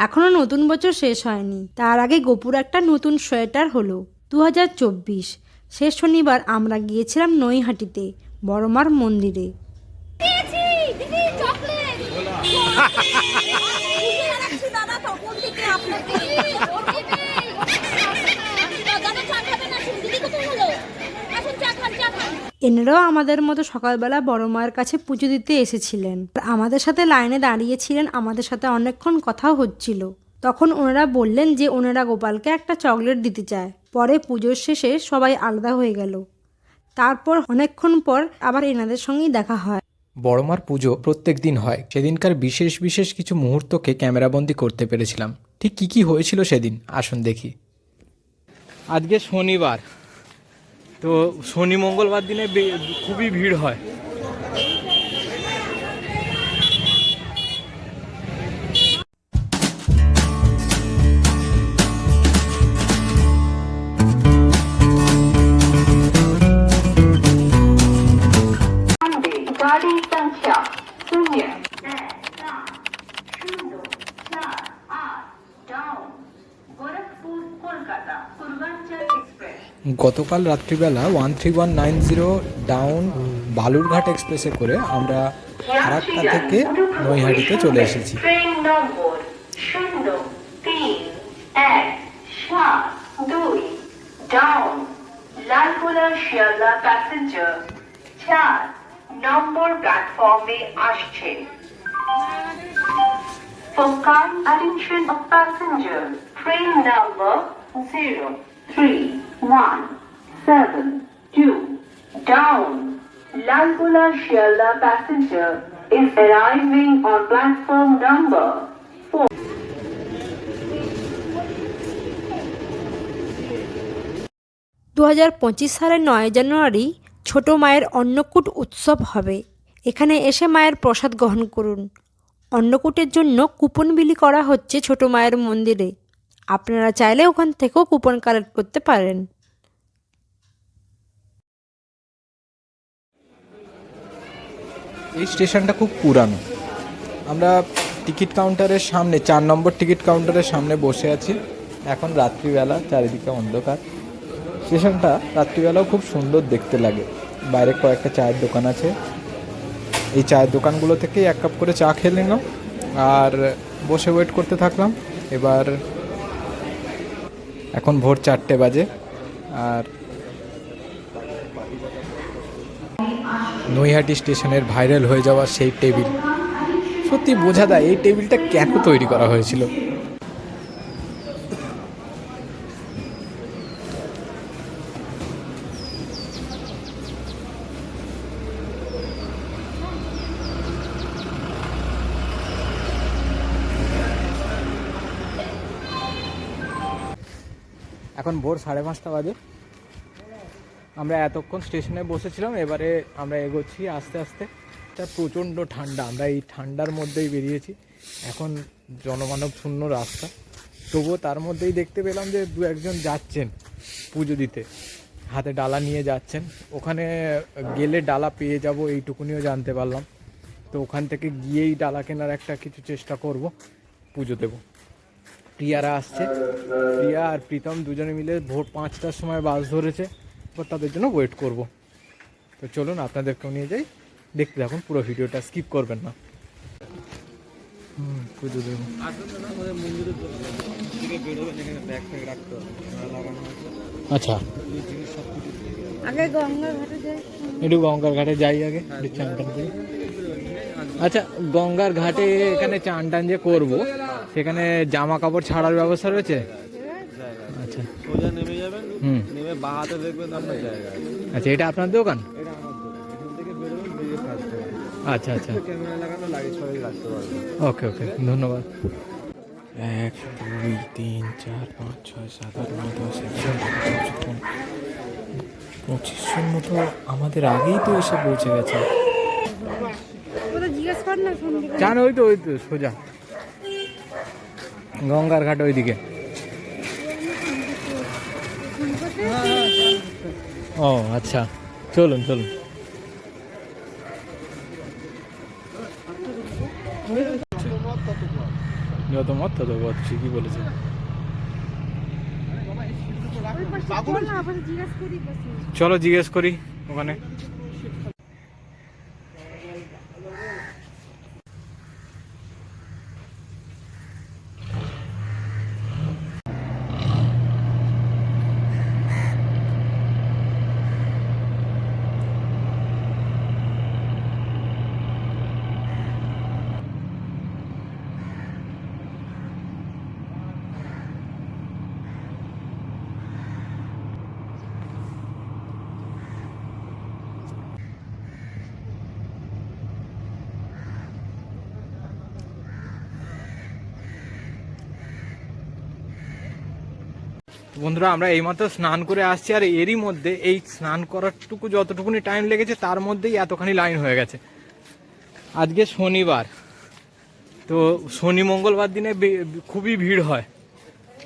এখনও নতুন বছর শেষ হয়নি। তার আগে গোপুর একটা নতুন সোয়েটার হলো দু হাজার চব্বিশ। শেষ শনিবার আমরা গিয়েছিলাম নৈহাটিতে বড়মার মন্দিরে। চকলেট। দাদা তখন থেকে আপনাকে দাদা চা খাবে না শুন দিদি কোথায় হলো আসুন চা খান চা খান এনারাও আমাদের মতো সকালবেলা বড় মায়ের কাছে পুজো দিতে এসেছিলেন। আমাদের সাথে লাইনে দাঁড়িয়েছিলেন আমাদের সাথে অনেকক্ষণ কথাও হচ্ছিল। তখন ওনারা বললেন যে ওনারা গোপালকে একটা চকলেট দিতে চায়। পরে পুজোর শেষে সবাই আলাদা হয়ে গেল। তারপর অনেকক্ষণ পর আবার এনাদের সঙ্গেই দেখা হয়। বড়মার পুজো প্রত্যেক দিন হয়। সেদিনকার বিশেষ বিশেষ কিছু মুহূর্তকে ক্যামেরাবন্দি করতে পেরেছিলাম। ঠিক কি কি হয়েছিল সেদিন? আসুন দেখি। আজকে শনিবার। তো শনি মঙ্গলবার দিনে খুবই ভিড় হয়। গতকাল রাত্রিবেলা one three one nine zero down Balurghat এক্সপ্রেসে করে আমরা ফারাক্কা থেকে নৈহাটিতে চলে এসেছি। প্যাসেঞ্জার চার নম্বর প্ল্যাটফর্মে আসছে। attention of passengers, train number 0317 down. Lalgula Shialda passenger is arriving on platform number 4. দু হাজার পঁচিশ সালের নয় জানুয়ারি ছোট মায়ের অন্নকূট উৎসব হবে। এখানে এসে মায়ের প্রসাদ গ্রহণ করুন। অন্নকূটের জন্য কুপন বিলি করা হচ্ছে ছোট মায়ের মন্দিরে। আপনারা চাইলে ওখান থেকেও কুপন কালেক্ট করতে পারেন। এই স্টেশনটা খুব পুরানো। আমরা টিকিট কাউন্টারের সামনে, চার নম্বর টিকিট কাউন্টারের সামনে বসে আছি। এখন রাত্রিবেলা, চারিদিকে অন্ধকার। স্টেশনটা রাত্রিবেলাও খুব সুন্দর দেখতে লাগে। বাইরে কয়েকটা চায়ের দোকান আছে। এই চায়ের দোকানগুলো থেকেই এক কাপ করে চা খেয়ে নিলাম আর বসে ওয়েট করতে থাকলাম। এবার এখন ভোর চারটে বাজে আর নৈহাটি স্টেশনের ভাইরাল হয়ে যাওয়া সেই টেবিল। সত্যি বোঝা যায় এই টেবিলটা কেন তৈরি করা হয়েছিল? এখন ভোর সাড়ে পাঁচটা বাজে। আমরা এতক্ষণ স্টেশনে বসেছিলাম, এবারে আমরা এগোচ্ছি আস্তে আস্তে। এটা প্রচণ্ড ঠান্ডা, আমরা এই ঠান্ডার মধ্যেই বেরিয়েছি। এখন জনমানব শূন্য রাস্তা। তবুও তার মধ্যেই দেখতে পেলাম যে দু একজন যাচ্ছেন পুজো দিতে। হাতে ডালা নিয়ে যাচ্ছেন। ওখানে গেলে ডালা পেয়ে যাব, এইটুকুনিও জানতে পারলাম। তো ওখান থেকে গিয়েই ডালা কেনার একটা কিছু চেষ্টা করব, পুজো দেবো। প্রিয়ারা আসছে। প্রিয়া আর প্রীতম দুজনে মিলে ভোর পাঁচটার সময় বাস ধরেছে। এবার তাদের জন্য ওয়েট করব। তো চলুন আপনাদেরকেও নিয়ে যাই। দেখতে থাকুন পুরো ভিডিওটা স্কিপ করবেন না। হুম পুজো দেবো আচ্ছা। আগে গঙ্গা ঘাটে যাই। একটু গঙ্গার ঘাটে যাই আগে চান টান করি। আচ্ছা গঙ্গার ঘাটে এখানে চান টান যে করব সেখানে জামা কাপড় ছাড়ার ব্যবস্থা রয়েছে। আচ্ছা। সোজা নেমে যাবেন হুম। দেখবেন আপনার জায়গা আচ্ছা এটা আপনার দোকান? এটা আমার দোকান। এখান থেকে বেরোবেন বেরিয়ে থাকতে আচ্ছা আচ্ছা। ক্যামেরা লাগানো লাগে সবাই রাখতে পারবেন। ওকে ওকে ধন্যবাদ। এক দুই তিন চার পাঁচ ছয় সাত আট নয় দশ এগারো মতো আমাদের আগেই তো এসে পৌঁছে গেছে। জান ওই তো ওই তো সোজা। গঙ্গার ঘাট ওইদিকে। ও আচ্ছা। চলুন চলুন। যত মত তত বলছি ঠিকই বলেছে চলো জিজ্ঞেস করি ওখানে। বন্ধুরা, আমরা এইমাত্র স্নান করে আসছি আর এরই মধ্যে এই স্নান করারটুকু যতটুকুনি টাইম লেগেছে তার মধ্যেই এতখানি লাইন হয়ে গেছে। আজকে শনিবার, তো শনি মঙ্গলবার দিনে খুবই ভিড় হয়।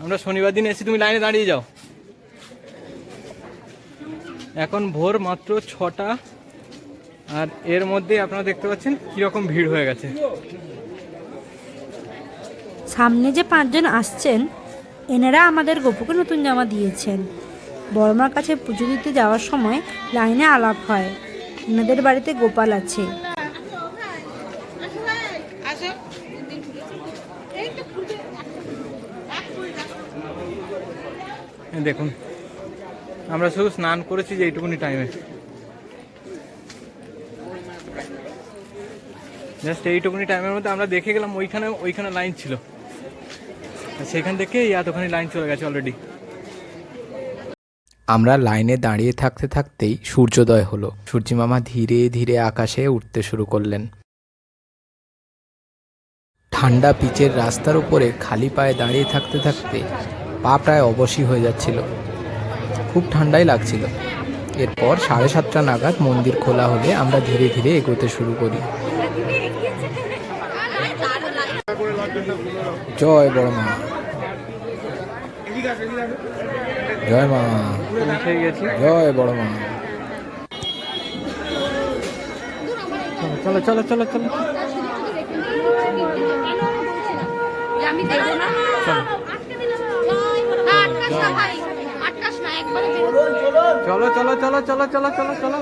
আমরা শনিবার দিন এসে তুমি লাইনে দাঁড়িয়ে যাও। এখন ভোর মাত্র ছটা, আর এর মধ্যে আপনারা দেখতে পাচ্ছেন কীরকম ভিড় হয়ে গেছে। সামনে যে পাঁচজন আসছেন এনারা আমাদের গপুকে নতুন জামা দিয়েছেন। বড়মার কাছে পুজো দিতে যাওয়ার সময় লাইনে আলাপ হয়। এনাদের বাড়িতে গোপাল আছে। দেখুন, আমরা শুধু স্নান করেছি যে এইটুকুনি টাইমে জাস্ট এইটুকুনি টাইমের মধ্যে আমরা দেখে গেলাম ওইখানে ওইখানে লাইন ছিল। সেখান থেকে এতখানি লাইন চলে গেছে অলরেডি আমরা লাইনে দাঁড়িয়ে থাকতে থাকতেই সূর্যোদয় হলো। সূর্যিমামা ধীরে ধীরে আকাশে উঠতে শুরু করলেন। ঠান্ডা পিচের রাস্তার উপরে খালি পায়ে দাঁড়িয়ে থাকতে থাকতে পা প্রায় অবশী হয়ে যাচ্ছিল। খুব ঠান্ডাই লাগছিল। এরপর সাড়ে সাতটা নাগাদ মন্দির খোলা হলে আমরা ধীরে ধীরে এগোতে শুরু করি। জয় বড় মা জয় মা জয় বড় মা চলো চলো চলো চলো আমি না চলো চলো চলো চলো চলো চলো চলো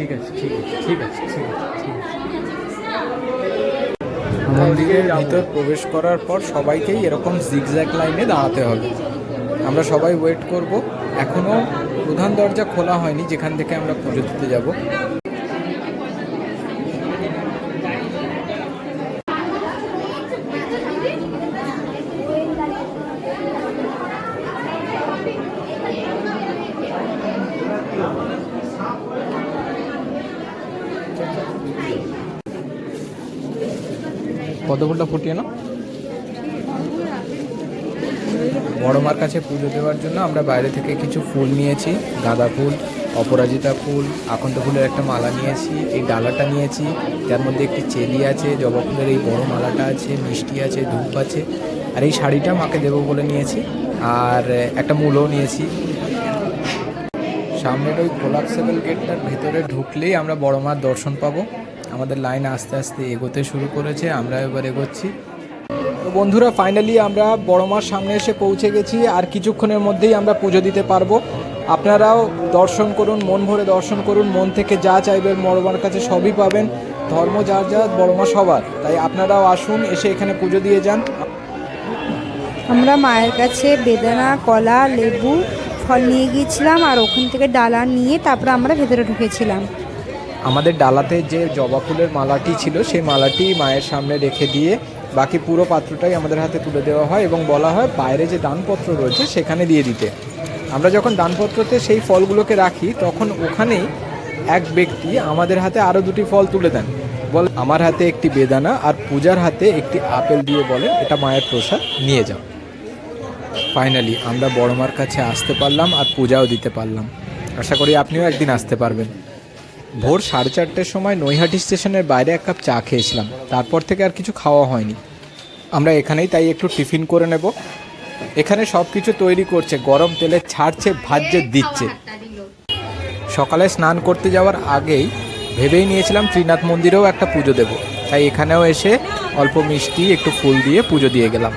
ঠিক আছে ঠিক আছে ঠিক আছে ঠিক আছে ঠিক আছে। মন্দিরের ভিতর প্রবেশ করার পর সবাইকেই এরকম জিগজ্যাগ লাইনে দাঁড়াতে হবে। আমরা সবাই ওয়েট করব। এখনও প্রধান দরজা খোলা হয়নি, যেখান থেকে আমরা পুজো দিতে যাব। পদ্মফুলটা ফুটিয়ে নাও? বড় মার কাছে পুজো দেওয়ার জন্য আমরা বাইরে থেকে কিছু ফুল নিয়েছি, গাঁদা ফুল, অপরাজিতা ফুল আকন্ত ফুলের একটা মালা নিয়েছি, এই ডালাটা নিয়েছি, যার মধ্যে একটি চেলি আছে, জবা ফুলের এই বড় মালাটা আছে, মিষ্টি আছে, ধূপ আছে, আর এই শাড়িটা মাকে দেবো বলে নিয়েছি, আর একটা মূলও নিয়েছি। সামনের ওই কোলাপসেবল গেটটার ভেতরে ঢুকলেই আমরা বড় মার দর্শন পাবো। আমাদের লাইন আস্তে আস্তে এগোতে শুরু করেছে, আমরা এবার এগোচ্ছি। বন্ধুরা ফাইনালি আমরা বড় মার সামনে এসে পৌঁছে গেছি, আর কিছুক্ষণের মধ্যেই আমরা পুজো দিতে পারব। আপনারাও দর্শন করুন, মন ভরে দর্শন করুন, মন থেকে যা চাইবেন বড় মার কাছে সবই পাবেন। ধর্ম যার যা, বড় মা সবার। তাই আপনারাও আসুন, এসে এখানে পুজো দিয়ে যান। আমরা মায়ের কাছে বেদানা, কলা, লেবু, ফল নিয়ে গিয়েছিলাম, আর ওখান থেকে ডালা নিয়ে তারপরে আমরা ভেতরে ঢুকেছিলাম। আমাদের ডালাতে যে জবা ফুলের মালাটি ছিল, সেই মালাটি মায়ের সামনে রেখে দিয়ে বাকি পুরো পাত্রটাই আমাদের হাতে তুলে দেওয়া হয় এবং বলা হয় বাইরে যে দানপত্র রয়েছে সেখানে দিয়ে দিতে। আমরা যখন দানপত্রতে সেই ফলগুলোকে রাখি, তখন ওখানেই এক ব্যক্তি আমাদের হাতে আরও দুটি ফল তুলে দেন। বল, আমার হাতে একটি বেদানা আর পূজার হাতে একটি আপেল দিয়ে বলেন, এটা মায়ের প্রসাদ, নিয়ে যাও। ফাইনালি আমরা বড় মার কাছে আসতে পারলাম আর পূজাও দিতে পারলাম। আশা করি আপনিও একদিন আসতে পারবেন। ভোর সাড়ে চারটের সময় নৈহাটি স্টেশনের বাইরে এক কাপ চা খেয়েছিলাম। তারপর থেকে আর কিছু খাওয়া হয়নি। আমরা এখানেই তাই একটু টিফিন করে নেব। এখানে সব কিছু তৈরি করছে গরম তেলে ছাড়ছে ভাজ্যে দিচ্ছে। সকালে স্নান করতে যাওয়ার আগেই ভেবেই নিয়েছিলাম ত্রিনাথ মন্দিরেও একটা পুজো দেব। তাই এখানেও এসে অল্প মিষ্টি একটু ফুল দিয়ে পুজো দিয়ে গেলাম।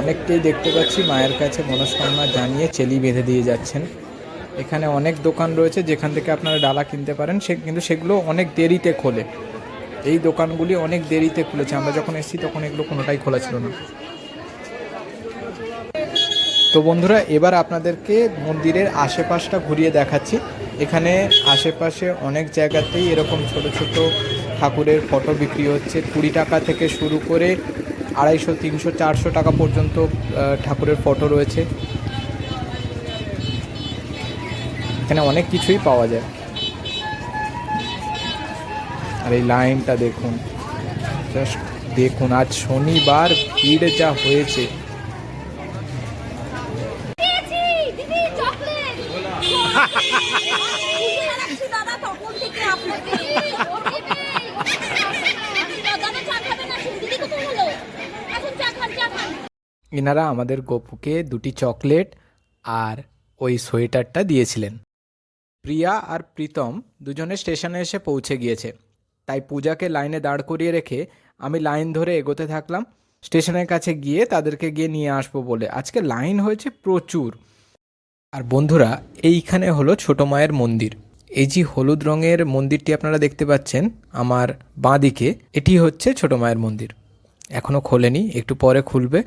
অনেককেই দেখতে পাচ্ছি মায়ের কাছে মনস্কামনা জানিয়ে চেলি বেঁধে দিয়ে যাচ্ছেন। এখানে অনেক দোকান রয়েছে, যেখান থেকে আপনারা ডালা কিনতে পারেন। সে কিন্তু সেগুলো অনেক দেরিতে খোলে। এই দোকানগুলি অনেক দেরিতে খুলেছে। আমরা যখন এসেছি তখন এগুলো কোনোটাই খোলা ছিল না। তো বন্ধুরা, এবার আপনাদেরকে মন্দিরের আশেপাশটা ঘুরিয়ে দেখাচ্ছি। এখানে আশেপাশে অনেক জায়গাতেই এরকম ছোট ছোট ঠাকুরের ফটো বিক্রি হচ্ছে। কুড়ি টাকা থেকে শুরু করে আড়াইশো, তিনশো, চারশো টাকা পর্যন্ত ঠাকুরের ফটো রয়েছে। এখানে অনেক কিছুই পাওয়া যায়। আর এই লাইনটা দেখুন। জাস্ট দেখুন আজ শনিবার ভিড় যা হয়েছে। এনারা আমাদের গপুকে দুটি চকলেট আর ওই সোয়েটারটা দিয়েছিলেন। প্রিয়া আর প্রীতম দুজনে স্টেশনে এসে পৌঁছে গিয়েছে। তাই পূজাকে লাইনে দাঁড় করিয়ে রেখে আমি লাইন ধরে এগোতে থাকলাম। স্টেশনের কাছে গিয়ে তাদেরকে গিয়ে নিয়ে আসব বলে। আজকে লাইন হয়েছে প্রচুর। আর বন্ধুরা, এইখানে হলো ছোট মায়ের মন্দির। এই যে হলুদ রঙের মন্দিরটি আপনারা দেখতে পাচ্ছেন আমার বাঁ দিকে এটি হচ্ছে ছোট মায়ের মন্দির। এখনও খোলেনি, একটু পরে খুলবে।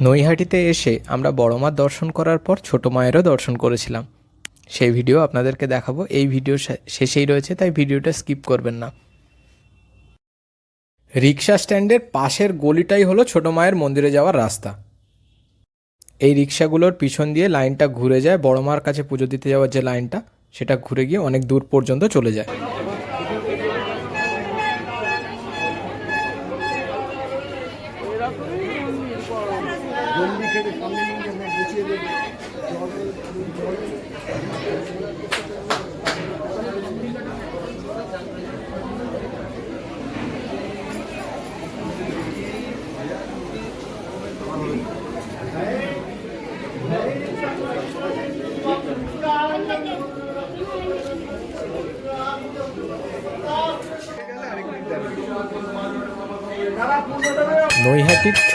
নৈহাটিতে এসে আমরা বড় মার দর্শন করার পর ছোট মায়েরও দর্শন করেছিলাম। সেই ভিডিও আপনাদেরকে দেখাবো। এই ভিডিও শেষেই রয়েছে, তাই ভিডিওটা স্কিপ করবেন না। রিক্সা স্ট্যান্ডের পাশের গলিটাই হলো ছোটো মায়ের মন্দিরে যাওয়ার রাস্তা। এই রিক্সাগুলোর পিছন দিয়ে লাইনটা ঘুরে যায়। বড় মার কাছে পুজো দিতে যাওয়ার যে লাইনটা, সেটা ঘুরে গিয়ে অনেক দূর পর্যন্ত চলে যায়।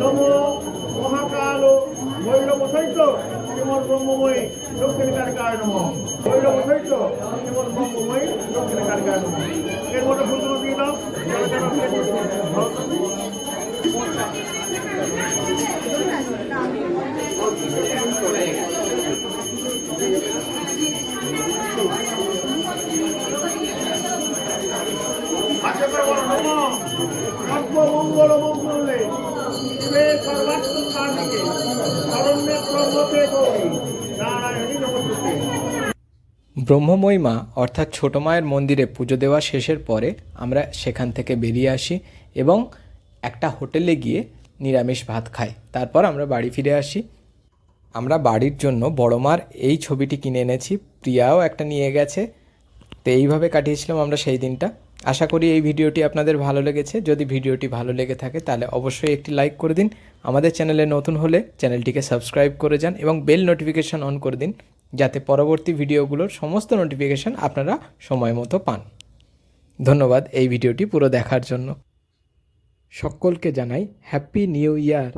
নমো মহাকাল ভৈরব সহিত শ্রীমদ ব্রহ্মময়ী দক্ষিণ কারিকায় নম। ভৈরব সহিত শ্রীমদ ব্রহ্মময়ী দক্ষিণ কারিকায় নম। এর মধ্যে ফুলগুলো দিয়ে দাও। করে বলো নম। সর্বমঙ্গল মঙ্গলে শিবে সর্বাত্ম কর্মতে গৌরী নারায়ণী নমস্তে ব্রহ্মময়ী মা, অর্থাৎ ছোট মায়ের মন্দিরে পুজো দেওয়া শেষের পরে আমরা সেখান থেকে বেরিয়ে আসি এবং একটা হোটেলে গিয়ে নিরামিষ ভাত খাই। তারপর আমরা বাড়ি ফিরে আসি। আমরা বাড়ির জন্য বড় মার এই ছবিটি কিনে এনেছি। প্রিয়াও একটা নিয়ে গেছে। তো এইভাবে কাটিয়েছিলাম আমরা সেই দিনটা। আশা করি এই ভিডিওটি আপনাদের ভালো লেগেছে। যদি ভিডিওটি ভালো লেগে থাকে, তাহলে অবশ্যই একটি লাইক করে দিন। আমাদের চ্যানেলে নতুন হলে চ্যানেলটিকে সাবস্ক্রাইব করে যান এবং বেল নোটিফিকেশন অন করে দিন, যাতে পরবর্তী ভিডিওগুলোর সমস্ত নোটিফিকেশন আপনারা সময় মতো পান। ধন্যবাদ এই ভিডিওটি পুরো দেখার জন্য। সকলকে জানাই হ্যাপি নিউ ইয়ার